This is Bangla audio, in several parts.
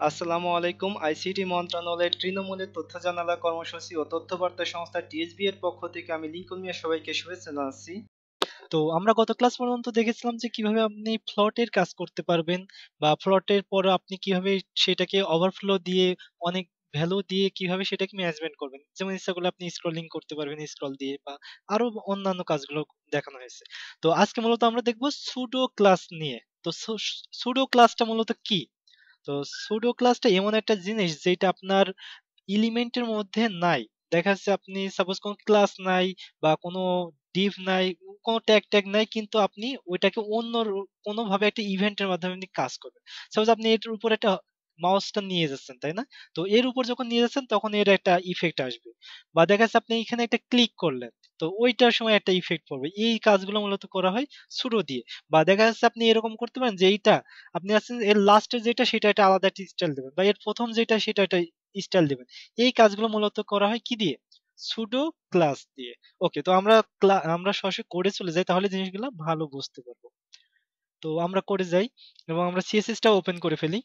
আসসালামু আলাইকুম। আইসিটি মন্ত্রণালয়ের তৃণমূলের তথ্য জানালা কর্মসূচি ও তথ্য বার্তা সংস্থা টিএসবি এর পক্ষ থেকে আমি লিঙ্কন মিয়া সবাইকে শুভেচ্ছা জানাচ্ছি। তো আমরা গত ক্লাস পর্যন্ত দেখেছিলাম যে কীভাবে আপনি ফ্লটের কাজ করতে পারবেন বা ফ্লটের পর আপনি কীভাবে সেটাকে ওভারফ্লো দিয়ে, অনেক ভ্যালু দিয়ে কীভাবে সেটাকে ম্যানেজমেন্ট করবেন। যেমন ইচ্ছা করলে আপনি স্ক্রলিং করতে পারবেন স্ক্রল দিয়ে বা আরও অন্যান্য কাজগুলো দেখানো হয়েছে। তো আজকে মূলত আমরা দেখব সুডো ক্লাস নিয়ে। তো সুডো ক্লাসটা মূলত কি? তো সুডো ক্লাসটা এমন একটা জিনিস যেটা আপনার এলিমেন্টের মধ্যে নাই। দেখা যাচ্ছে আপনি সাপোজ কোনো ক্লাস নাই বা কোনো ডিভ নাই, কোনো ট্যাগ ট্যাগ নাই, কিন্তু আপনি ওইটাকে অন্য কোনো ভাবে একটা ইভেন্টের মাধ্যমে আপনি কাজ করবেন। সাপোজ আপনি এটার উপর একটা মাউসটা নিয়ে যাচ্ছেন, তাই না? তো এর উপর যখন নিয়ে যাচ্ছেন, তখন এর একটা ইফেক্ট আসবে। বা দেখা যাচ্ছে আপনি এখানে একটা ক্লিক করলেন, তো ওইটার সময় একটা ইফেক্ট পড়বে। এই কাজগুলো মূলত করা হয় সুডো দিয়ে। বা দেখা যাচ্ছে আপনি এরকম করতে পারেন যে এইটা, আপনি আছেন, এর লাস্টের যেটা, সেটা একটা আলাদা একটা স্টাইল দেবেন। বা এর প্রথম যেটা, সেটা একটা স্টাইল দেবেন। এই কাজগুলো মূলত করা হয় কি দিয়ে? সুডো ক্লাস দিয়ে। ওকে তো আমরা আমরা সরাসরি কোডে চলে যাই, তাহলে জিনিসগুলো ভালো বুঝতে পারব। তো আমরা করে যাই এবং আমরা সিএসএসটা ওপেন করে ফেলি।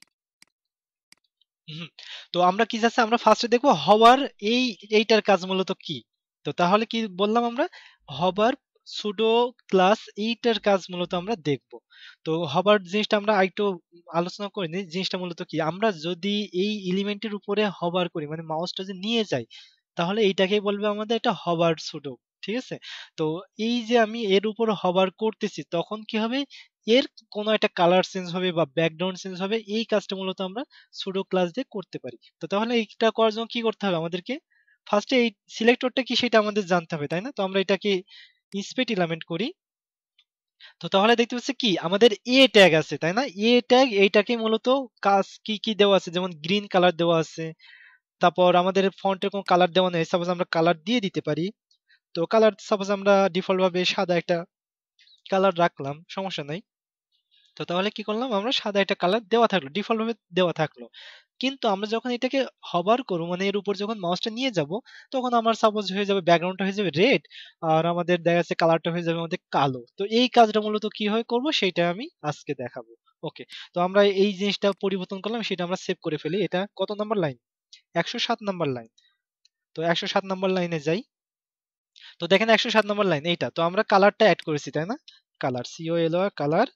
তো আমরা কি যাচ্ছে, আমরা ফার্স্টে দেখব হওয়ার এই, এইটার কাজ মূলত কি? তো তাহলে কি বললাম আমরা? হবার সুডো ক্লাস এইটার কাজ মূলত আমরা দেখব। তো হবার জিনিসটা আমরা আরেকটু আলোচনা করে নিই, জিনিসটা মূলত কি? আমরা যদি এই এলিমেন্টের উপরে হবার করি মানে মাউসটা যে নিয়ে যাই তাহলে এইটাকেই বলবে আমাদের এটা হবার সুডো ঠিক আছে? তো এই যে আমি এর উপর হবার করতেছি, তখন কি হবে? এর কোনো একটা কালার চেঞ্জ হবে বা ব্যাকগ্রাউন্ড চেঞ্জ হবে, এই কাজটা মূলত আমরা সুডো ক্লাস দিয়ে করতে পারি। তো তাহলে এইটা করার জন্য কি করতে হবে আমাদেরকে? ফার্স্টে এই সিলেক্টরটা কি সেটা আমাদের জানতে হবে, তাই না? তো আমরা এটাকে স্পেট ইলামেন্ট করি। তো তাহলে দেখতে পাচ্ছি কি, আমাদের এ ট্যাগ আছে, তাই না? এ ট্যাগ এইটাকে মূলত কাজ কি কি দেওয়া আছে? যেমন গ্রিন কালার দেওয়া আছে, তারপর আমাদের ফন্টের কোনো কালার দেওয়া নেই। সাপোজ আমরা কালার দিয়ে দিতে পারি। তো কালার সাপোজ আমরা ডিফল্ট ভাবে সাদা একটা কালার রাখলাম, সমস্যা নাই। তো তাহলে কি করলাম? আমরা সাদা একটা কালার দেওয়া থাকল ডিফল্ট ভাবে দেওয়া থাকল। কিন্তু আমরা যখন এটাকে হবার করব মানে এর উপর যখন মাউসটা নিয়ে যাব, তখন আমার সাপোজ হয়ে যাবে ব্যাকগ্রাউন্ডটা হয়ে যাবে রেড আর আমাদের দেখা যাচ্ছে কালারটা হয়ে যাবে আমাদের কালো। তো এই কাজটা মূলত কীভাবে করব, সেটা আমি আজকে দেখাবো। ওকে তো আমরা এই জিনিসটা পরিবর্তন করলাম, সেটা আমরা সেভ করে ফেলি। এটা কত নাম্বার লাইন একশো সাত নাম্বার লাইন তো একশো সাত নাম্বার লাইনে যাই। তো দেখেন একশো সাত নম্বর লাইন এইটা। তো আমরা কালারটা অ্যাড করেছি, তাই না? Colour C O L colour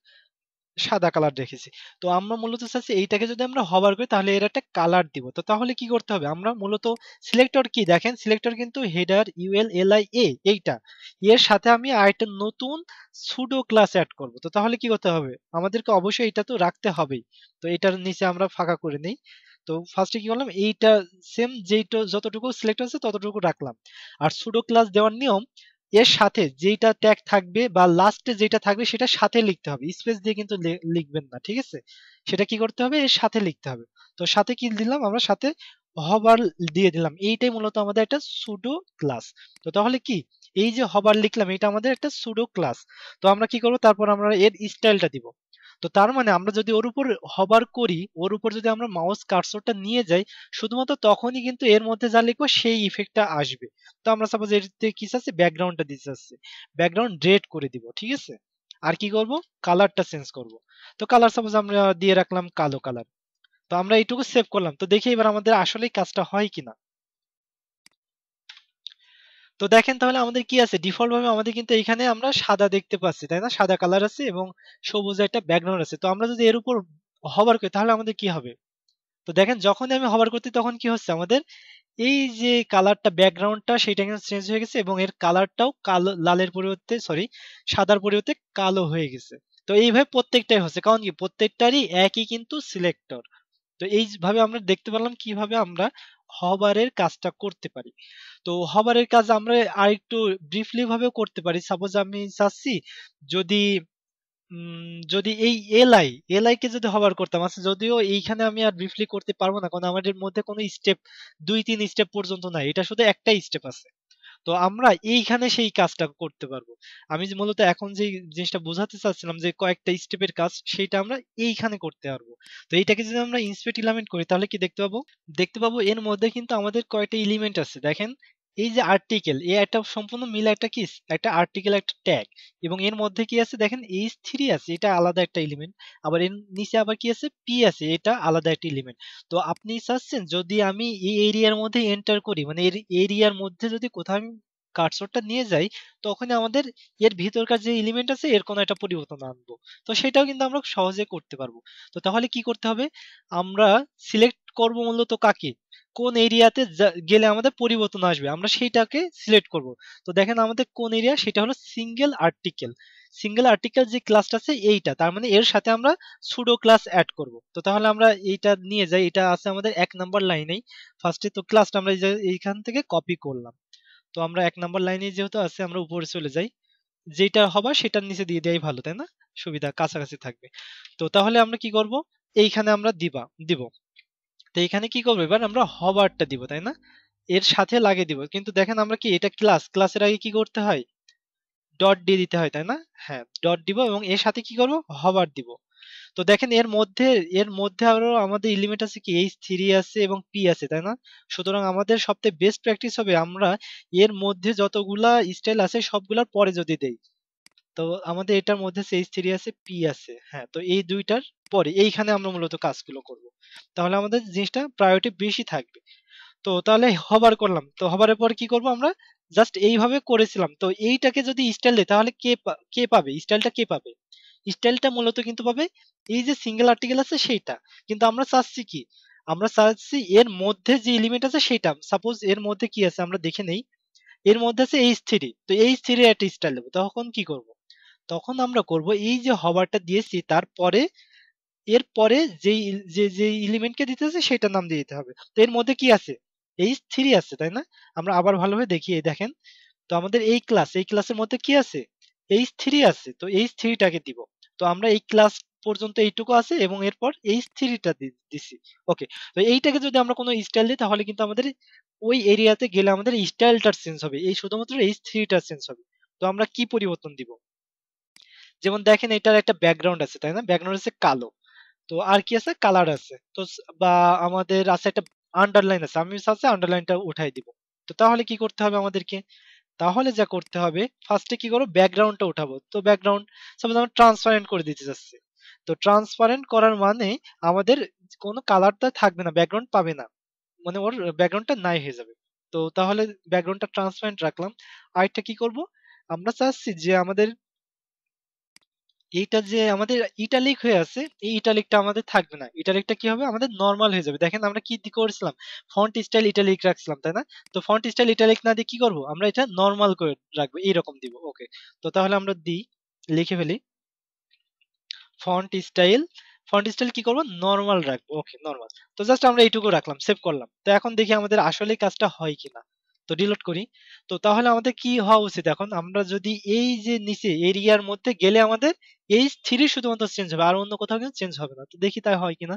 সাদা কালার রেখেছি তো আমরা মূলত চাচ্ছি এইটাকে যদি আমরা হবার করি, তাহলে এর একটা কালার দিব। তো তাহলে কি করতে হবে? আমরা মূলত সিলেক্টর কি? দেখেন সিলেক্টর কিন্তু header UL L I A এইটা। এর সাথে আমি আরেকটা নতুন সুডো ক্লাস অ্যাড করব। তো তাহলে কি করতে হবে? আমাদেরকে অবশ্যই এটা তো রাখতে হবেই। তো এটার নিচে আমরা ফাঁকা করে নিই। তো ফার্স্টে কি করলাম? এইটা সেম যেইটা, যতটুকু সিলেক্ট আছে ততটুকু রাখলাম। আর সুডো ক্লাস দেওয়ার নিয়ম এর সাথে যেটা ট্যাগ থাকবে বা লাস্টে যেটা থাকবে সেটা সাথে লিখতে হবে। স্পেস দিয়ে কিন্তু লিখবেন না, ঠিক আছে? সেটা কি করতে হবে? এর সাথে লিখতে হবে। তো সাথে কি দিলাম? আমরা সাথে হবার দিয়ে দিলাম। এইটাই মূলত আমাদের একটা সুডো ক্লাস তো তাহলে কি? এই যে হবার লিখলাম, এটা আমাদের একটা সুডো ক্লাস তো আমরা কি করব? তারপর আমরা এর স্টাইলটা দিব। তো তার মানে আমরা যদি ওর উপর হবার করি, ওর উপর যদি আমরা মাউস কার্সরটা নিয়ে যাই, শুধুমাত্র তখনই কিন্তু এর মধ্যে যা লিখব সেই ইফেক্টটা আসবে। তো আমরা সাপোজ এতে কি চাচ্ছি? ব্যাকগ্রাউন্ডটা দিতে চাচ্ছি। ব্যাকগ্রাউন্ড রেড করে দিব, ঠিক আছে? আর কি করব? কালারটা চেঞ্জ করব। তো কালার সাপোজ আমরা দিয়ে রাখলাম কালো কালার তো আমরা এইটুকু সেভ করলাম। তো দেখি এবার আমাদের আসলেই কাজটা হয় কিনা। তো দেখেন তাহলে আমাদের কি আছে? ডিফল্ট ভাবে আমাদের কিন্তু এখানে আমরা সাদা দেখতে পাচ্ছি, তাই না? সাদা কালার আছে এবং সবুজ একটা ব্যাকগ্রাউন্ড আছে। তো আমরা যদি এর উপর হবার করি, তাহলে আমাদের কি হবে? তো দেখেন, যখনই আমি হবার করতে তখন কি হচ্ছে আমাদের? এই যে কালারটা ব্যাকগ্রাউন্ডটা সেটা কিন্তু চেঞ্জ হয়ে গেছে এবং এর কালারটাও কালো, লালের পরিবর্তে সরি সাদার পরিবর্তে কালো হয়ে গেছে। তো এইভাবে প্রত্যেকটাই হচ্ছে। কারণ কি? প্রত্যেকটারই একই কিন্তু সিলেক্টর তো এইভাবে আমরা দেখতে পেলাম কীভাবে আমরা হবারের কাজটা করতে পারি। তো হবারের কাজ আমরা আরেকটু ব্রিফলি ভাবে করতে পারি। সাপোজ আমি চাচ্ছি যদি যদি এই এলআই এলআই কে যদি হবার করতাম আচ্ছা যদিও এইখানে আমি আর ব্রিফলি করতে পারব না, কারণ আমাদের মধ্যে কোনো স্টেপ দুই, তিন স্টেপ পর্যন্ত নাই। এটা শুধু একটাই স্টেপ আছে। তো আমরা এইখানে সেই কাজটা করতে পারব। আমি যে মূলত এখন যে জিনিসটা বোঝাতে চাচ্ছিলাম যে কয়েকটা স্টেপের কাজ সেটা আমরা এইখানে করতে পারব। তো এইটাকে যদি আমরা ইন্সপেক্ট ইলামেন্ট করি, তাহলে কি দেখতে পাবো? দেখতে পাবো এর মধ্যে কিন্তু আমাদের কয়েকটা এলিমেন্ট আছে। দেখেন এই যে আর্টিকেল এই একটা সম্পূর্ণ মিলে, একটা কি, একটা আর্টিকেল একটা ট্যাগ এবং এর মধ্যে কি আছে দেখেন এইচ থ্রি আছে, এটা আলাদা একটা এলিমেন্ট আবার এর নিচে আবার কি আছে পি আছে, এটা আলাদা একটা এলিমেন্ট তো আপনি চাচ্ছেন যদি আমি এই এরিয়ার মধ্যে এন্টার করি মানে এর এরিয়ার মধ্যে যদি কোথাও আমি কার্সরটা নিয়ে যাই তখন আমাদের এর ভিতরকার যে এলিমেন্ট আছে, এর কোনো একটা পরিবর্তন আনব। তো সেটাও কিন্তু আমরা সহজে করতে পারব। তো তাহলে কি করতে হবে? আমরা সিলেক্ট করব মূলত কাকে? কোন এরিয়াতে গেলে আমাদের পরিবর্তন আসবে, আমরা সেইটাকে সিলেক্ট করব। তো দেখেন আমাদের কোন এরিয়া সেটা হলো সিঙ্গেল আর্টিকেল সিঙ্গেল আর্টিকেল যে ক্লাসটা আছে, এইটা, তার মানে এর সাথে আমরা সুডো ক্লাস অ্যাড করব। তো তাহলে আমরা এইটা নিয়ে যাই, এটা আছে আমাদের এক নাম্বার লাইনেই ফার্স্টে তো ক্লাসটা আমরা এইখান থেকে কপি করলাম। তো আমরা এক নাম্বার লাইনে যেহেতু আছে, আমরা উপরে চলে যাই। যেটা হবার, সেটার নিচে দিয়ে দেওয়াই ভালো, তাই না? সুবিধা, কাছাকাছি থাকবে। তো তাহলে আমরা কি করব? এইখানে আমরা দিবা, দিব। তো এখানে কি করব? এবার আমরা হবারটা দিব, তাই না? এর সাথে লাগিয়ে দিব। কিন্তু দেখেন আমরা কি, এটা ক্লাস ক্লাসের আগে কি করতে হয়? ডট দিয়ে দিতে হয়, তাই না? হ্যাঁ ডট দিব এবং এর সাথে কি করব? হবার দিব। তো দেখেন এর মধ্যে এর মধ্যে আরও আমাদের এলিমেন্ট আছে কি? এইচ থ্রি আছে এবং পি আছে, তাই না? সুতরাং আমাদের সবচেয়ে বেস্ট প্র্যাকটিস হবে আমরা এর মধ্যে যতগুলা স্টাইল আছে সবগুলার পরে যদি দেই। তো আমাদের এটার মধ্যে এইচ থ্রি আছে পি আছে হ্যাঁ তো এই দুইটার পরে এইখানে আমরা মূলত কাজগুলো করব। তাহলে আমাদের জিনিসটা প্রায়োরিটি বেশি থাকবে। তো তাহলে হবার করলাম, তো হবারের পর কি করব আমরা? জাস্ট এইভাবে করেছিলাম, তো এইটাকে যদি স্টাইল দেয় তাহলে কে কে পাবে? স্টাইলটা কে পাবে? স্টাইলটা মূলত কিন্তু পাবে এই যে সিঙ্গেল আর্টিকেল আছে সেইটা। কিন্তু আমরা চাচ্ছি কি? আমরা চাচ্ছি এর মধ্যে যে এলিমেন্ট আছে সেটা সাপোজ এর মধ্যে কি আছে? আমরা দেখে নেই। এর মধ্যে আছে এইচ থ্রি তো এইচ থ্রি একটা স্টাইল দেবো। তখন কি করব? তখন আমরা করব, এই যে হবারটা দিয়েছি, তারপরে এর পরে যেই যে যে এলিমেন্টকে দিতেছে, সেটার নাম দিয়ে দিতে হবে। তো এর মধ্যে কি আছে? এইচ থ্রি আছে, তাই না? আমরা আবার ভালোভাবে দেখি দেখেন। তো আমাদের এই ক্লাস এই ক্লাসের মধ্যে কি আছে? এইচ থ্রি আছে, তো এইচ থ্রিটাকে দিব। তো আমরা এই ক্লাস পর্যন্ত এইটুকু আছে এবং এরপর এইচ থ্রিটা দিছি। ওকে তো এইটাকে যদি আমরা কোনো স্টাইল দিই, তাহলে কিন্তু আমাদের ওই এরিয়াতে গেলে আমাদের স্টাইলটার চেঞ্জ হবে। এই শুধুমাত্র এইচ থ্রিটার চেঞ্জ হবে। তো আমরা কি পরিবর্তন দিব? যেমন দেখেন এটার একটা ব্যাকগ্রাউন্ড আছে, তাই না? ব্যাকগ্রাউন্ড আছে কালো। তো আর কি আছে? কালার আছে। তো বা আমাদের আছে একটা আন্ডারলাইন আছে। আমি চাচ্ছি আন্ডারলাইনটা উঠাই দিব। তো তাহলে কি করতে হবে আমাদেরকে? তাহলে যা করতে হবে ফার্স্টে কি করব ব্যাকগ্রাউন্ডটা উঠাবো। তো ব্যাকগ্রাউন্ড সাপোজ আমরা ট্রান্সপারেন্ট করে দিতে যাচ্ছি তো ট্রান্সপারেন্ট করার মানে আমাদের কোনো কালারটা থাকবে না ব্যাকগ্রাউন্ড পাবে না। মানে ওর ব্যাকগ্রাউন্ডটা নাই হয়ে যাবে। তো তাহলে ব্যাকগ্রাউন্ডটা ট্রান্সপারেন্ট রাখলাম। আরেকটা কি করব? আমরা চাচ্ছি যে আমাদের এইটা যে আমাদের ইটালিক হয়ে আছে, এই ইটালিকটা আমাদের থাকবে না। ইটালিকটা কি হবে? আমাদের নর্মাল হয়ে যাবে। দেখেন আমরা কি করেছিলাম? ফন্ট স্টাইল ইটালিক রাখছিলাম, তাই না? তো ফন্ট স্টাইল ইটালিক না দিয়ে কি করব? আমরা এটা নর্মাল করে রাখব, এইরকম দিব। ওকে তো তাহলে আমরা দিই লিখে ফেলি। ফন্ট স্টাইল ফন্ট স্টাইল কি করব? নর্মাল রাখব। ওকে নর্মাল তো জাস্ট আমরা এইটুকু রাখলাম সেভ করলাম। তো এখন দেখি আমাদের আসলে কাজটা হয় কিনা। তো ডিলিট করি। তো তাহলে আমাদের কি হওয়া উচিত এখন? আমরা যদি এই যে নিচে এরিয়ার মধ্যে গেলে আমাদের এই থ্রি শুধুমাত্র চেঞ্জ হবে, আর অন্য কোথাও কিন্তু চেঞ্জ হবে না। তো দেখি তাই হয় কিনা।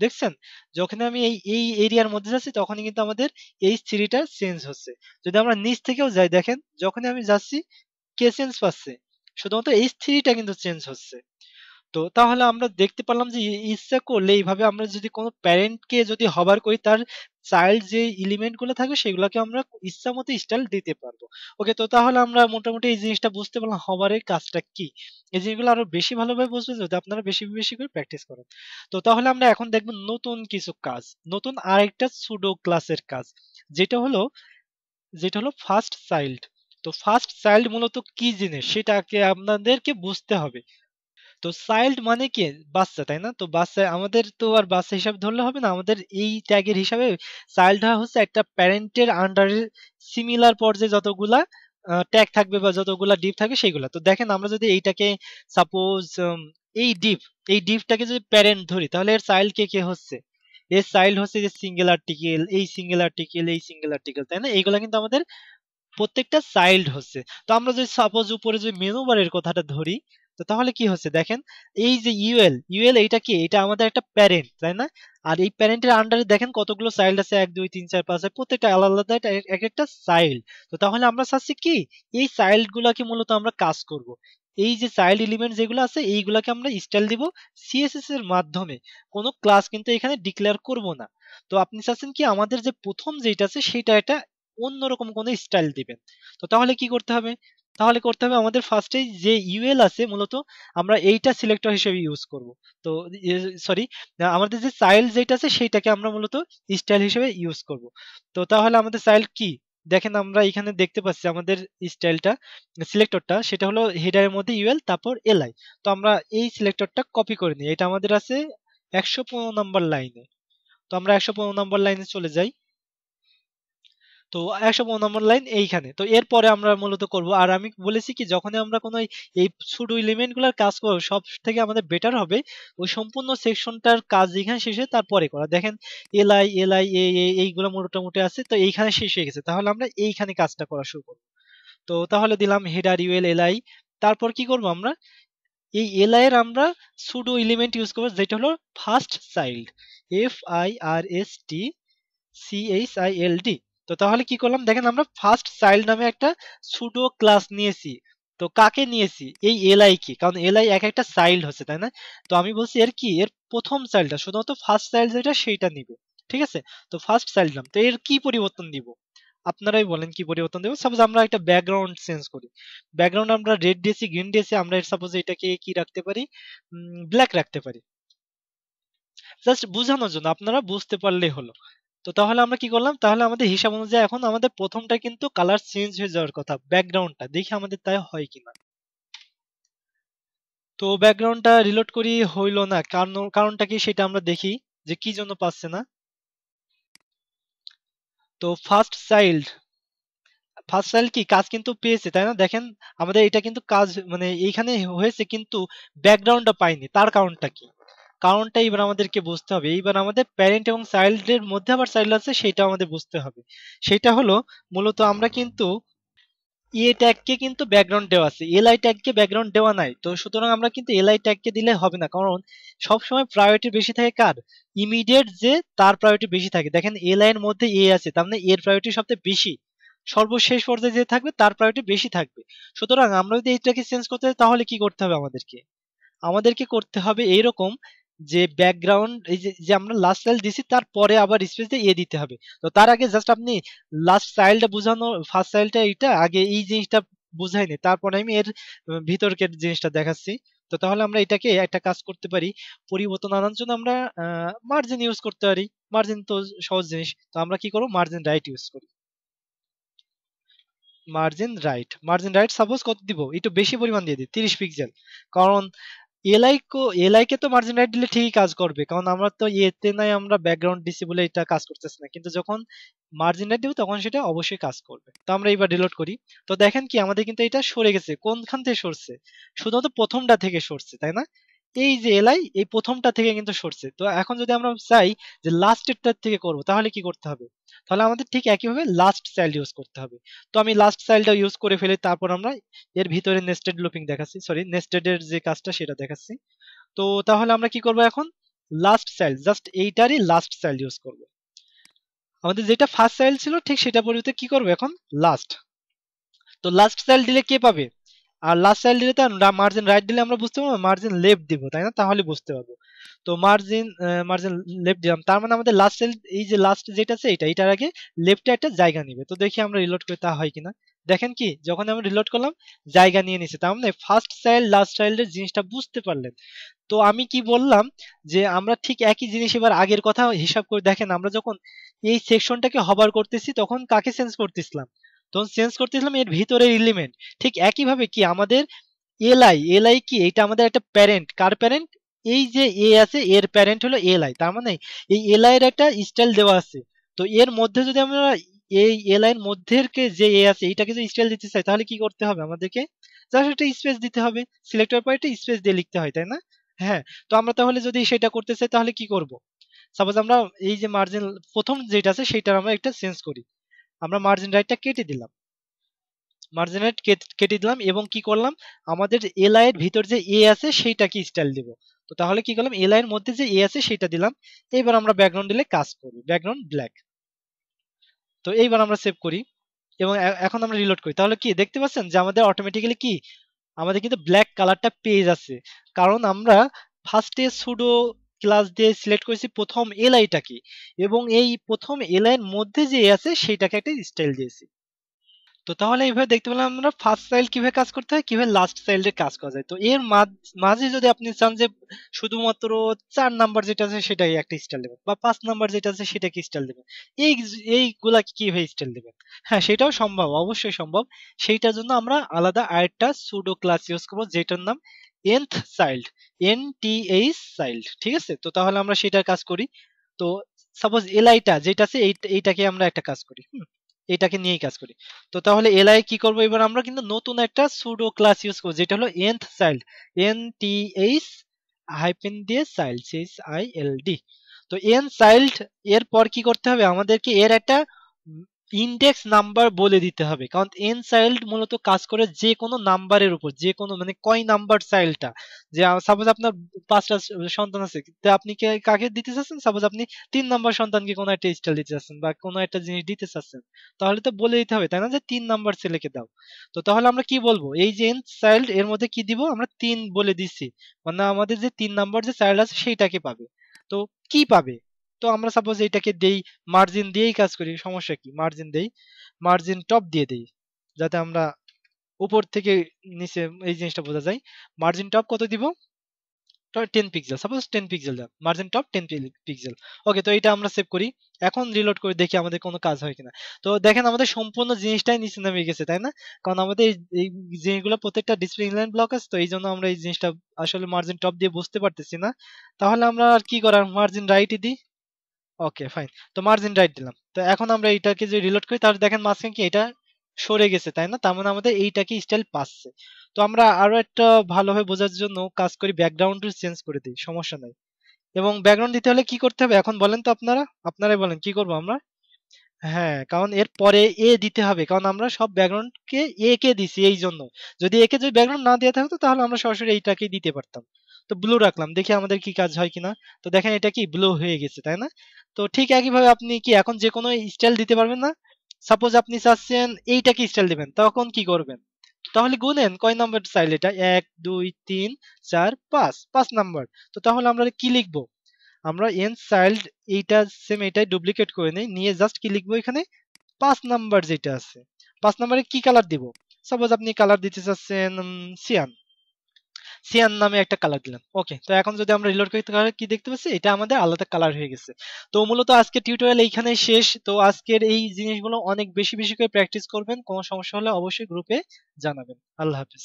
দেখছেন? যখন আমি এই এই এরিয়ার মধ্যে যাচ্ছি, তখনই কিন্তু আমাদের এই থ্রিটা চেঞ্জ হচ্ছে। যদি আমরা নিচ থেকেও যাই, দেখেন, যখনই আমি যাচ্ছি, কে চেঞ্জ পাচ্ছে? শুধুমাত্র এই থ্রিটা কিন্তু চেঞ্জ হচ্ছে। তো তাহলে আমরা দেখতে পারলাম যে ইচ্ছা করলে এইভাবে আমরা যদি কোনো প্যারেন্টকে যদি হবার করি, তার চাইল্ড যে এলিমেন্টগুলো থাকবে, সেগুলোকে আমরা ইচ্ছা মতো স্টাইল দিতে পারব। ওকে তো তাহলে আমরা মোটামুটি এই জিনিসটা বুঝতে পারলাম হবারের কাজটা কি। এই জিনিসগুলো আরও বেশি ভালোভাবে বুঝবেন যদি আপনারা বেশি বেশি করে প্র্যাকটিস করেন। তো তাহলে আমরা এখন দেখব নতুন কিছু কাজ, নতুন আরেকটা সুডো ক্লাসের কাজ, যেটা হলো যেটা হলো ফার্স্ট চাইল্ড তো ফার্স্ট চাইল্ড মূলত কি জিনিস? সেটাকে আপনাদেরকে বুঝতে হবে। তো চাইল্ড মানে কি? বাচ্চা, তাই না? তো বাচ্চা, আমাদের তো আর বাচ্চা হিসাবে ধরলে হবে না। আমাদের এই ট্যাগের হিসাবে চাইল্ড হচ্ছে একটা প্যারেন্টের আন্ডারে সিমিলার পর্যায়ে যতগুলা ট্যাগ থাকবে বা যতগুলা ডিপ থাকবে সেইগুলা। তো দেখেন, আমরা যদি এইটাকে সাপোজ এই ডিপ এই ডিপটাকে যদি প্যারেন্ট ধরি, তাহলে এর চাইল্ড কে কে হচ্ছে? এর চাইল্ড হচ্ছে যে সিঙ্গেল আর্টিকেল এই সিঙ্গেল আর্টিকেল এই সিঙ্গেল আর্টিকেল তাই না? এইগুলা কিন্তু আমাদের প্রত্যেকটা চাইল্ড হচ্ছে। তো আমরা যদি সাপোজ উপরে যদি মেনু বারের কথাটা ধরি তো তাহলে কি হচ্ছে দেখেন, এই যে ইউএল ইউএল এইটা কি? এটা আমাদের একটা প্যারেন্ট তাই না? আর এই প্যারেন্টের আন্ডারে দেখেন কতগুলো চাইল্ড আছে, এক, দুই, তিন, চার, পাঁচ প্রত্যেকটা আলাদা আলাদা এক একটা চাইল্ড তো তাহলে আমরা চাচ্ছি কি? এই চাইল্ড গুলাকে মূলত আমরা কাজ করব। এই যে চাইল্ড এলিমেন্ট যেগুলো আছে, এইগুলাকে আমরা স্টাইল দিব সিএসএস এর মাধ্যমে। কোনো ক্লাস কিন্তু এখানে ডিক্লেয়ার করব না। তো আপনি চাচ্ছেন কি? আমাদের যে প্রথম যেটা আছে, সেটা একটা অন্যরকম কোনো স্টাইল দিবেন। তো তাহলে কি করতে হবে? তাহলে করতে হবে আমাদের ফার্স্টে যে ইউএল আছে মূলত আমরা এইটা সিলেক্টর হিসেবে ইউজ করব। তো সরি আমাদের যে চাইল্ড যেটা আছে সেইটাকে আমরা মূলত স্টাইল হিসেবে ইউজ করব। তো তাহলে আমাদের চাইল্ড কি? দেখেন আমরা এখানে দেখতে পাচ্ছি আমাদের স্টাইলটা সিলেক্টরটা সেটা হলো হেডারের মধ্যে ইউএল তারপর এলআই তো আমরা এই সিলেক্টরটা কপি করে নিই। এটা আমাদের আছে একশো পনেরো নম্বর লাইনে তো আমরা একশো পনেরো নম্বর লাইনে চলে যাই। তো একশো পনেরো নম্বর লাইন এইখানে। তো এরপরে আমরা মূলত করব। আর আমি বলেছি কি, যখনই আমরা কোনো এই ছোট এলিমেন্টগুলার কাজ করব, সব থেকে আমাদের বেটার হবে ওই সম্পূর্ণ সেকশনটার কাজ এখানে শেষে তারপরে করা। দেখেন এলআই এলআই এ এইগুলো মোটামুটি আছে, তো এইখানে শেষ হয়ে গেছে। তাহলে আমরা এইখানে কাজটা করা শুরু করব। তো তাহলে দিলাম হেডার ইউএল এলআই তারপর কি করব আমরা? এই এলআই এর আমরা সুডো এলিমেন্ট ইউজ করব, যেটা হলো first child F I R S T C H I L D তো তাহলে কি করলাম? দেখেন আমরা ফার্স্ট চাইল্ড নামে একটা সুডো ক্লাস নিয়েছি। তো কাকে নিয়েছি? এই এলআই কি, কারণ এলআই এক একটা চাইল্ড হচ্ছে, তাই না? তো আমি বলছি এর কি? এর প্রথম চাইল্ডটা শুধুমাত্র ফার্স্ট চাইল্ড যেটা সেইটা নিবে, ঠিক আছে? তো ফার্স্ট চাইল্ড নাম, তো এর কি পরিবর্তন দিব? আপনারাই বলেন কি পরিবর্তন দেবো? সাপোজ আমরা একটা ব্যাকগ্রাউন্ড চেঞ্জ করি। ব্যাকগ্রাউন্ড আমরা রেড দিয়েছি গ্রিন দিয়েছি, আমরা এর সাপোজ এটাকে কি রাখতে পারি? ব্ল্যাক রাখতে পারি। জাস্ট বোঝানোর জন্য আপনারা বুঝতে পারলেই হলো। তো তাহলে আমরা কি করলাম? তাহলে আমাদের হিসাব অনুযায়ী এখন আমাদের প্রথমটা কিন্তু কালার চেঞ্জ হয়ে যাওয়ার কথা ব্যাকগ্রাউন্ডটা দেখি আমাদের তাই হয় কিনা। তো ব্যাকগ্রাউন্ডটা রিলোড করি হইল না। কারণ, কারণটা কি সেটা আমরা দেখি যে কি জন্য পাচ্ছে না। তো ফার্স্ট চাইল্ড ফার্স্ট চাইল্ড কি? কাজ কিন্তু পেয়েছে, তাই না? দেখেন, আমাদের এটা কিন্তু কাজ মানে এইখানে হয়েছে কিন্তু ব্যাকগ্রাউন্ডটা পাইনি। তার কারণটা কি? কারণটা এবার আমাদেরকে বুঝতে হবে। এইবার আমাদের প্যারেন্ট এবং চাইল্ডের মধ্যে আবার চাইল্ড আছে, সেটা আমাদের বুঝতে হবে। সেটা হলো, মূলত আমরা কিন্তু ইয়ে ট্যাগকে কিন্তু ব্যাকগ্রাউন্ড দেওয়া আছে। এলআই ট্যাগকে ব্যাকগ্রাউন্ড দেওয়া নাই। তো সুতরাং আমরা কিন্তু এলআই ট্যাগকে দিলে হবে না। কারণ সবসময় প্রায়োরিটি বেশি থাকে কার? ইমিডিয়েট যে, তার প্রায়োরিটি বেশি থাকে। দেখেন এলআই এর মধ্যে এ আছে, তার মানে এর প্রায়োরিটি সবচেয়ে বেশি। সর্বশেষ পর্যায়ে যে থাকবে, তার প্রায়োরিটি বেশি থাকবে। সুতরাং আমরা যদি এইটাকে চেঞ্জ করতে চাই তাহলে কি করতে হবে আমাদেরকে? আমাদেরকে করতে হবে এইরকম যে ব্যাকগ্রাউন্ড এই যে আমরা লাস্ট চাইল্ড দিছি, তারপরে আবার স্পেস দিয়ে এ দিতে হবে। তো তার আগে জাস্ট আপনি লাস্ট চাইল্ডটা বোঝানো ফার্স্ট চাইল্ডটা এইটা, আগে এই জিনিসটা বুঝাইনি তারপরে আমি এর ভিতরকের জিনিসটা দেখাচ্ছি। তো তাহলে আমরা এটাকে একটা কাজ করতে পারি, পরিবর্তন আনার জন্য আমরা মার্জিন ইউজ করতে পারি। মার্জিন তো সহজ জিনিস, তো আমরা কি করব? মার্জিন রাইট ইউজ করি। Margin right margin right suppose কত দিব? একটু বেশি পরিমাণ দিয়ে দিই, তিরিশ পিক্সেল কারণ এলআই কো এলআই কে তো মার্জিন রাইট দিলে ঠিকই কাজ করবে, কারণ আমরা তো এতে নাই আমরা ব্যাকগ্রাউন্ড দিছি বলে এটা কাজ করতেছে না, কিন্তু যখন মার্জিন রাইট দিব তখন সেটা অবশ্যই কাজ করবে। তো আমরা এবার ডিলোড করি। তো দেখেন কি আমাদের কিন্তু এটা সরে গেছে, কোনখান থেকে সরছে? শুধুমাত্র প্রথমটা থেকে সরছে, তাই না? এই যে এলআই এই প্রথমটা থেকে কিন্তু সরছে। তো এখন যদি আমরা চাই যে লাস্টেরটার থেকে করব, তাহলে কি করতে হবে? তাহলে আমাদের ঠিক একইভাবে লাস্ট চাইল্ড ইউজ করতে হবে। তো আমি লাস্ট চাইল্ডটা ইউজ করে ফেলে, তারপর আমরা এর ভিতরে নেস্টেড লুপিং দেখাচ্ছি। সরি নেস্টেড এর যে কাজটা সেটা দেখাচ্ছি। তো তাহলে আমরা কি করব এখন? লাস্ট চাইল্ড জাস্ট এইটারই লাস্ট চাইল্ড ইউজ করব। আমাদের যেটা ফার্স্ট চাইল্ড ছিল, ঠিক সেটা পরিবর্তে কি করব এখন? লাস্ট তো লাস্ট চাইল্ড দিলে কে পাবে? আর লাস্ট চাইল্ড দিলে তো মার্জিন রাইট দিলে আমরা বুঝতে পারব মার্জিন লেফট দিব, তাই না? তাহলে বুঝতে পারব। তো মার্জিন মার্জিন লেফট দিলাম। তার মানে আমাদের লাস্ট এই যে লাস্ট যেটা আছে, এটা, এটার আগে লেফটে একটা জায়গা নিবে। তো দেখি আমরা রিলোড করে, তা হয় কিনা। দেখেন কি, যখন আমরা রিলোড করলাম, জায়গা নিয়ে নিছে। তার মানে ফার্স্ট চাইল্ড লাস্ট চাইল্ডের জিনিসটা বুঝতে পারলেন। তো আমি কি বললাম যে, আমরা ঠিক একই জিনিস এবার আগের কথা হিসাব করে দেখেন, আমরা যখন এই সেকশনটাকে হবার করতেছি, তখন কাকে চেঞ্জ করতেছিলাম? তখন চেঞ্জ করতেছিলাম, এর ভিতরের এলিমেন্ট ঠিক একইভাবে কি আমাদের এলআই এলআই কি? এটা আমাদের একটা প্যারেন্ট কার প্যারেন্ট এই যে এ আছে, এর প্যারেন্ট হলো এলআই তার মানে এই এলআই এর একটা স্টাইল দেওয়া আছে। তো এর মধ্যে যদি আমরা এই এলআই এর মধ্যে যে এ আছে, এইটাকে যদি স্টাইল দিতে চাই, তাহলে কি করতে হবে আমাদেরকে? জাস্ট একটা স্পেস দিতে হবে। সিলেক্টর পর একটা স্পেস দিয়ে লিখতে হয়, তাই না? হ্যাঁ। তো আমরা তাহলে যদি সেটা করতে চাই, তাহলে কি করব? সাপোজ আমরা এই যে মার্জিন প্রথম যেটা আছে, সেটার আমরা একটা চেঞ্জ করি। আমরা মার্জিন রাইটটা কেটে দিলাম। মার্জিন রাইট কেটে দিলাম এবং কি করলাম? আমাদের এলআই এর ভিতর যে এ আছে সেইটাকে স্টাইল দিব। তো তাহলে কি করলাম? এলআই এর মধ্যে যে এ আছে সেটা দিলাম। এবার আমরা ব্যাকগ্রাউন্ড দিলে কাজ করব ব্যাকগ্রাউন্ড ব্ল্যাক তো এইবার আমরা সেভ করি এবং এখন আমরা রিলোড করি। তাহলে কি, দেখতে পাচ্ছেন যে আমাদের অটোমেটিক্যালি কি? আমাদের কিন্তু ব্ল্যাক কালারটা পেয়ে যাচ্ছে। কারণ আমরা ফার্স্টে সুডো প্লাস দিয়ে সিলেক্ট করেছি প্রথম এলআইটাকে এবং এই প্রথম এলআইয়ের মধ্যে যে আছে সেইটাকে একটা স্টাইল দিয়েছি। তো তাহলে এইভাবে দেখতে পেলাম আমরা ফার্স্ট চাইল্ড কীভাবে কাজ করতে হয়, কীভাবে লাস্ট চাইল্ডে কাজ করা যায়। তো এর মাঝে যদি আপনি চান যে শুধুমাত্র চার নাম্বার যেটা আছে সেটাই একটা স্টাইল দেবেন, বা পাঁচ নাম্বার যেটা আছে সেটাকে স্টাইল দেবেন। এই এইগুলা কীভাবে স্টাইল দেবেন? হ্যাঁ সেটাও সম্ভব, অবশ্যই সম্ভব। সেইটার জন্য আমরা আলাদা আরেকটা সুডো ক্লাস ইউজ করব, যেটার নাম nth child N T H child ঠিক আছে? তো তাহলে আমরা সেটার কাজ করি। তো সাপোজ এলআইটা যেটা আছে এইটাকে আমরা একটা কাজ করি এটাকে নিয়েই কাজ করি। তো তাহলে এলআই কি করব? এবার আমরা কিন্তু নতুন একটা সুডো ক্লাস ইউজ করব, যেটা হলো nth child N T H hyphen দিয়ে child C S I L D তো এন চাইল্ড এর পর কি করতে হবে? আমাদেরকে এর একটা ইন্ডেক্স নাম্বার বলে দিতে হবে। কারণ এন চাইল্ড মূলত কাজ করে যে কোনো নাম্বারের উপর, যে কোনো মানে কয় নাম্বার চাইল্ডটা যে সাপোজ আপনার পাঁচটা সন্তান আছে, তো আপনি কাকে দিতে চাচ্ছেন? সাপোজ আপনি তিন নাম্বার সন্তানকে কোনো একটা স্টাইল দিতে চাচ্ছেন বা কোনো একটা জিনিস দিতে চাচ্ছেন, তাহলে তো বলে দিতে হবে, তাই না? যে তিন নাম্বার ছেলেকে দাও। তো তাহলে আমরা কি বলব? এই যে এন চাইল্ড এর মধ্যে কি দিব? আমরা তিন বলে দিচ্ছি। মানে আমাদের যে তিন নাম্বার যে চাইল্ড আছে, সেইটাকে পাবে। তো কি পাবে? তো আমরা সাপোজ এটাকে দেই মার্জিন দিয়েই কাজ করি, সমস্যা কি? মার্জিন দেই মার্জিন টপ দিয়ে দেই, যাতে আমরা উপর থেকে নিচে এই জিনিসটা বোঝা যায়। মার্জিন টপ কত দিব? Ten pixel suppose ten pixel then margin top ten pixel okay তো এটা আমরা সেভ করি। এখন রিলোড করে দেখি আমাদের কোনো কাজ হয় কিনা। তো দেখেন আমাদের সম্পূর্ণ জিনিসটাই নিচে নামে গেছে, তাই না? কারণ আমাদের এই জিনিসগুলো প্রত্যেকটা ডিসপ্লে ইনলাইন ব্লক আছে, তো এই জন্য আমরা এই জিনিসটা আসলে মার্জিন টপ দিয়ে বুঝতে পারতেছি না। তাহলে আমরা আর কি করার? মার্জিন রাইটই দিই। ওকে ফাইন তো মার্জিন রাইট দিলাম। তো এখন আমরা এইটাকে যদি রিলোড করি তাহলে দেখেন মাঝখানে কি এটা সরে গেছে, তাই না? তার মানে আমাদের এইটাকে স্টাইল পাচ্ছে। তো আমরা আরও একটা ভালোভাবে বোঝার জন্য কাজ করি ব্যাকগ্রাউন্ড চেঞ্জ করে দিই, সমস্যা নাই। এবং ব্যাকগ্রাউন্ড দিতে হলে কি করতে হবে? এখন বলেন তো আপনারা, আপনারাই বলেন, কি করব আমরা? হ্যাঁ কারণ এর পরে এ দিতে হবে, কারণ আমরা সব ব্যাকগ্রাউন্ডকে এ কে দিছি এই জন্য। যদি একে যদি ব্যাকগ্রাউন্ড না দেওয়া থাকতো, তাহলে আমরা সরাসরি এইটাকেই দিতে পারতাম। তো ব্লু রাখলাম, দেখি আমাদের কি কাজ হয় কিনা। তো দেখেন এটা কি ব্লু হয়ে গেছে, তাই না? তো ঠিক একইভাবে আপনি কি এখন যে কোনো স্টাইল দিতে পারবেন না? সাপোজ আপনি চাচ্ছেন এইটাকে স্টাইল দিবেন, তখন কি করবেন? তাহলে গুনেন, কয় নাম্বার চাইলে এটা? এক, দুই, তিন, চার, পাঁচ পাঁচ নাম্বার তো তাহলে আমরা কি লিখব? আমরা এন চাইল্ড এইটা সেম এটাই ডুপ্লিকেট করে নেই, নিয়ে জাস্ট কি লিখব এখানে? পাঁচ নাম্বার যেটা আছে। পাঁচ নাম্বারে কি কালার দিব? সাপোজ আপনি কালার দিতে চাচ্ছেন সিয়ান সিয়ান নামে একটা কালার দিলাম। ওকে তো এখন যদি আমরা রিলোড করি, তাহলে কি দেখতে পাচ্ছি? এটা আমাদের আলাদা কালার হয়ে গেছে। তো মূলত আজকে টিউটোরিয়াল এইখানে শেষ। তো আজকের এই জিনিসগুলো অনেক বেশি বেশি করে প্র্যাকটিস করবেন। কোনো সমস্যা হলে অবশ্যই গ্রুপে জানাবেন। আল্লাহ হাফিজ।